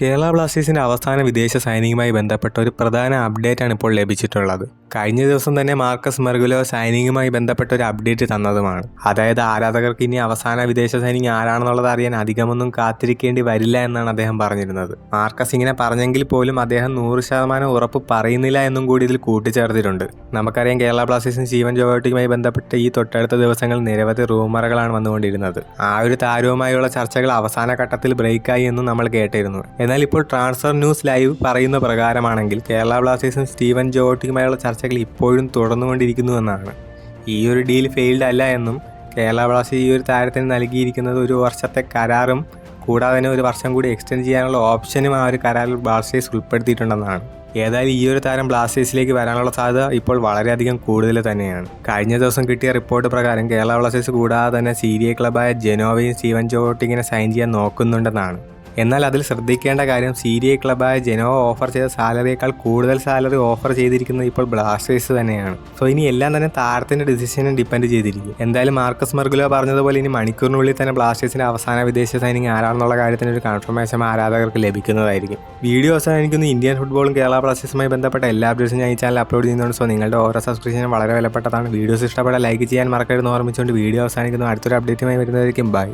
കേരള ബ്ലാസ്റ്റേഴ്സിന്റെ അവസാന വിദേശ സൈനികമായി ബന്ധപ്പെട്ട ഒരു പ്രധാന അപ്ഡേറ്റാണ് ഇപ്പോൾ ലഭിച്ചിട്ടുള്ളത്. കഴിഞ്ഞ ദിവസം തന്നെ മാർക്കസ് മെർഗുലോ സൈനിങ്ങുമായി ബന്ധപ്പെട്ട ഒരു അപ്ഡേറ്റ് തന്നതുമാണ്. അതായത് ആരാധകർക്ക് ഇനി അവസാന വിദേശ സൈനിങ് ആരാണെന്നുള്ളത് അറിയാൻ അധികമൊന്നും കാത്തിരിക്കേണ്ടി വരില്ല എന്നാണ് അദ്ദേഹം പറഞ്ഞിരുന്നത്. മാർക്കസ് ഇങ്ങനെ പറഞ്ഞെങ്കിൽ പോലും അദ്ദേഹം നൂറ് ശതമാനം ഉറപ്പ് പറയുന്നില്ല എന്നും കൂടി ഇതിൽ കൂട്ടിച്ചേർത്തിട്ടുണ്ട്. നമുക്കറിയാം കേരള ബ്ലാസ്റ്റേഴ്സും ജീവൻ ജോബോട്ടിക്കുമായി ബന്ധപ്പെട്ട ഈ തൊട്ടടുത്ത ദിവസങ്ങൾ നിരവധി റൂമറുകളാണ് വന്നുകൊണ്ടിരുന്നത്. ആ ഒരു താരവുമായുള്ള ചർച്ചകൾ അവസാന ഘട്ടത്തിൽ ബ്രേക്കായി എന്നും നമ്മൾ കേട്ടിരുന്നു. എന്നാൽ ഇപ്പോൾ ട്രാൻസ്ഫർ ന്യൂസ് ലൈവ് പറയുന്ന പ്രകാരമാണെങ്കിൽ കേരള ബ്ലാസ്റ്റേഴ്സും സ്റ്റീവൻ ജോട്ടിയുമായുള്ള ചർച്ചകൾ ഇപ്പോഴും തുടർന്നുകൊണ്ടിരിക്കുന്നുവെന്നാണ്. ഈ ഒരു ഡീൽ ഫെയിൽഡ് അല്ല എന്നും കേരള ബ്ലാസ്റ്റേഴ്സ് ഈ ഒരു താരത്തിന് നൽകിയിരിക്കുന്നത് ഒരു വർഷത്തെ കരാറും കൂടാതെ തന്നെ ഒരു വർഷം കൂടി എക്സ്റ്റെൻഡ് ചെയ്യാനുള്ള ഓപ്ഷനും ആ ഒരു കരാറിൽ ബ്ലാസ്റ്റേഴ്സ് ഉൾപ്പെടുത്തിയിട്ടുണ്ടെന്നാണ്. ഏതായാലും ഈ ഒരു താരം ബ്ലാസ്റ്റേഴ്സിലേക്ക് വരാനുള്ള സാധ്യത ഇപ്പോൾ വളരെയധികം കൂടുതൽ തന്നെയാണ്. കഴിഞ്ഞ ദിവസം കിട്ടിയ റിപ്പോർട്ട് പ്രകാരം കേരള ബ്ലാസ്റ്റേഴ്സ് കൂടാതെ തന്നെ സീരിയ ക്ലബായ ജനോവയും സ്റ്റീവൻ ജോട്ടിങ്ങിനെ സൈൻ ചെയ്യാൻ നോക്കുന്നുണ്ടെന്നാണ്. എന്നാൽ അതിൽ ശ്രദ്ധിക്കേണ്ട കാര്യം സീരിയ ക്ലബായ ജനോ ഓഫർ ചെയ്ത സാലറിയേക്കാൾ കൂടുതൽ സാലറി ഓഫർ ചെയ്തിരിക്കുന്നത് ഇപ്പോൾ ബ്ലാസ്റ്റേഴ്സ് തന്നെയാണ്. സോ ഇനി എല്ലാം തന്നെ താരത്തിന്റെ ഡിസിഷനെ ഡിപ്പെൻഡ് ചെയ്തിരിക്കും. എന്തായാലും മാർക്കസ് മർഗുലോ പറഞ്ഞതുപോലെ ഇനി മണിക്കൂറിനുള്ളിൽ തന്നെ ബ്ലാസ്റ്റേഴ്സിന്റെ അവസാന വിദേശ സൈനിങ് ആരാണെന്നുള്ള കാര്യത്തിന് ഒരു കൺഫർമേഷൻ ആരാധകർക്ക് ലഭിക്കുന്നതായിരിക്കും. വീഡിയോ അവസാനം എനിക്കൊന്ന് ഇന്ത്യൻ ഫുട്ബോളും കേരള ബ്ലാസ്റ്റേഴ്സുമായി ബന്ധപ്പെട്ട എല്ലാ അപ്ഡേറ്റ്സും ഞാൻ ഈ ചാനൽ അപ്ലോഡ് ചെയ്യുന്നുണ്ട്. സോ നിങ്ങളുടെ ഓരോ സബ്സ്ക്രിപ്ഷനും വളരെ വിലപ്പെട്ടതാണ്. വീഡിയോസ് ഇഷ്ടപ്പെട്ടാൽ ലൈക്ക് ചെയ്യാൻ മറക്കരുതെന്ന് ഓർമ്മിച്ചുകൊണ്ട് വീഡിയോ അവസാനിക്കുന്നു. അടുത്തൊരു അപ്ഡേറ്റുമായി വരുന്നതായിരിക്കും. ബൈ